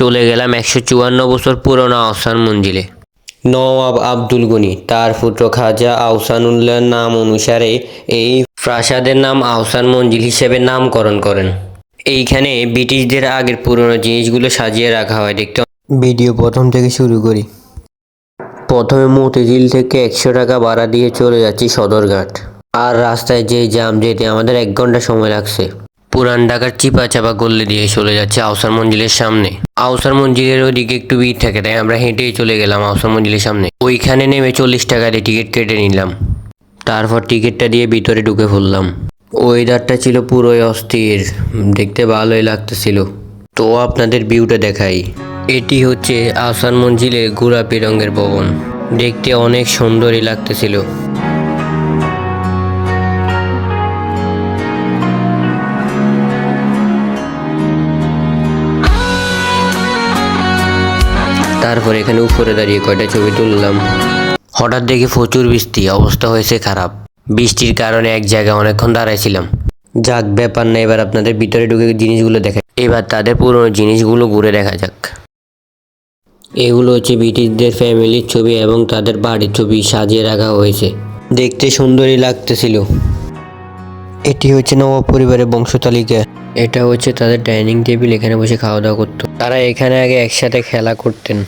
চলে গেলাম একশো চুয়ান্ন বছর পুরনো আহসান মঞ্জিলে। নওয়াব আব্দুল গনি তার পুত্র খাজা আহসানুল্লাহর নাম অনুসারে এই প্রাসাদের নাম আহসান মঞ্জিল হিসেবে নামকরণ করেন। এইখানে ব্রিটিশদের আগের পুরনো জিনিসগুলো সাজিয়ে রাখা হয় দেখতে ভিডিও প্রথম থেকে শুরু করি। প্রথমে মতিঝিল থেকে একশো টাকা ভাড়া দিয়ে চলে যাচ্ছি সদরঘাট। আর রাস্তায় যে জাম যেতে আমাদের এক ঘণ্টা সময় লাগছে। পুরান ঢাকার চিপা চাপা গল্লি দিয়ে চলে যাচ্ছে আউসার মঞ্জিলের সামনে। আউসার মঞ্জিলের ওদিকে একটু ভিড় থাকে, তাই আমরা হেঁটেই চলে গেলাম আউসার মঞ্জিলের সামনে। ওইখানে নেমে চল্লিশ টাকা দিয়ে টিকিট কেটে নিলাম। তারপর টিকিটটা দিয়ে ভিতরে ঢুকে পড়লাম। ওয়েদারটা ছিল পুরোই অস্থির, দেখতে ভালোই লাগতেছিল। তো আপনাদের ভিউটা দেখাই। এটি হচ্ছে আহসান মঞ্জিলের গোলাপি রঙের ভবন। দেখতে অনেক সুন্দরই লাগতেছিল। তারপর এখানে উপরে দাঁড়িয়ে কয়টা ছবি তুললাম। হঠাৎ দেখি প্রচুর বৃষ্টি, অবস্থা হয়েছে খারাপ। বৃষ্টির কারণে এক জায়গায় অনেকক্ষণ দাঁড়াইছিলাম। যাক, ব্যাপার না, এবার আপনাদের ভিতরে ঢুকে জিনিসগুলো দেখা এবার তাদের পুরনো জিনিসগুলো ঘুরে দেখা যাক। এগুলো হচ্ছে ব্রিটিশদের ফ্যামিলির ছবি এবং তাদের বাড়ির ছবি সাজিয়ে রাখা হয়েছে। দেখতে সুন্দরই লাগতেছিল। এটি হচ্ছে নবাব পরিবারের বংশতালিকা। এটা হচ্ছে তাদের ডাইনিং টেবিল, এখানে বসে খাওয়া দাওয়া করতো। তারা এখানে আগে একসাথে খেলা করতেন।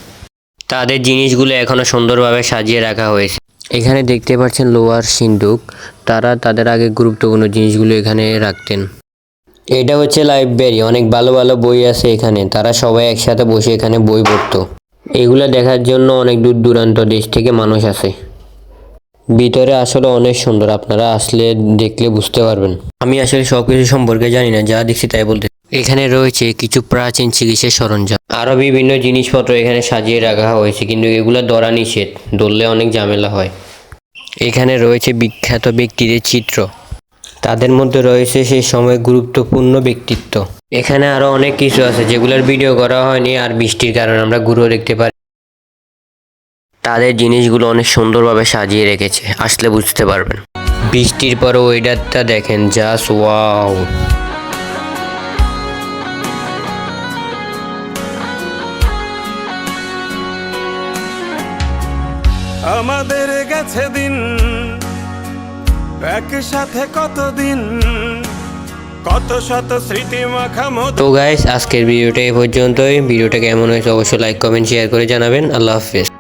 তাদের জিনিসগুলো এখনও সুন্দরভাবে সাজিয়ে রাখা হয়েছে। এখানে দেখতে পাচ্ছেন লোয়ার সিন্ধুক তারা তাদের আগে গুরুত্বপূর্ণ জিনিসগুলো এখানে রাখতেন। এটা হচ্ছে লাইব্রেরি। অনেক ভালো ভালো বই আছে এখানে। তারা সবাই একসাথে বসে এখানে বই পড়তো। এগুলো দেখার জন্য অনেক দূর দূরান্ত দেশ থেকে মানুষ আসে। ভিতরে আসলে অনেক সুন্দর আপনারা আসলে দেখলে বুঝতে পারবেন। আমি আসলে সবকিছু সম্পর্কে জানি না যা দেখছি তাই বলতে এখানে রয়েছে কিছু প্রাচীন চিকিৎসার সরঞ্জাম। আরও বিভিন্ন জিনিসপত্র এখানে সাজিয়ে রাখা হয়েছে কিন্তু এগুলো ধরা নিষেধ ধরলে অনেক ঝামেলা হয়। এখানে রয়েছে বিখ্যাত ব্যক্তিদের চিত্র। তাদের মধ্যে রয়েছে সেই সময় গুরুত্বপূর্ণ ব্যক্তিত্ব। এখানে আরও অনেক কিছু আছে যেগুলোর ভিডিও করা হয়নি আর বৃষ্টির কারণে আমরা ঘুরেও দেখতে পারি তাদের জিনিসগুলো অনেক সুন্দরভাবে সাজিয়ে রেখেছে আসলে বুঝতে পারবেন। বৃষ্টির পরে ওয়েদারটা দেখেন জাস্ট ওয়াও আমাদের গেছে দিন একসাথে কতদিন? কত শত স্মৃতি মাখা মতো তো গাইস আজকের ভিডিওটা এই পর্যন্তই। ভিডিওটা কেমন হয়েছে অবশ্যই লাইক কমেন্ট শেয়ার করে জানাবেন। আল্লাহ হাফেজ।